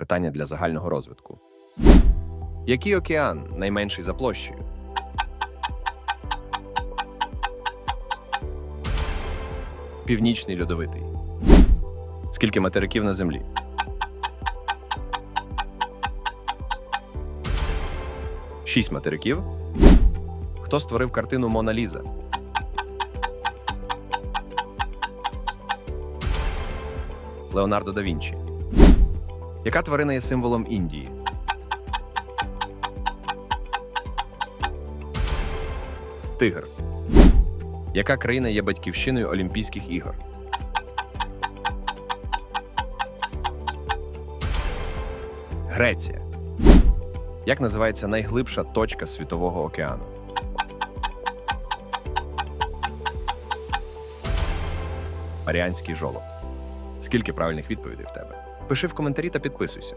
Питання для загального розвитку. Який океан найменший за площею? Північний льодовитий. Скільки материків на землі? Шість материків. Хто створив картину Мона Ліза? Леонардо да Вінчі. Яка тварина є символом Індії? Тигр. Яка країна є батьківщиною Олімпійських ігор? Греція. Як називається найглибша точка Світового океану? Маріанський жолоб. Скільки правильних відповідей в тебе? Пиши в коментарі та підписуйся.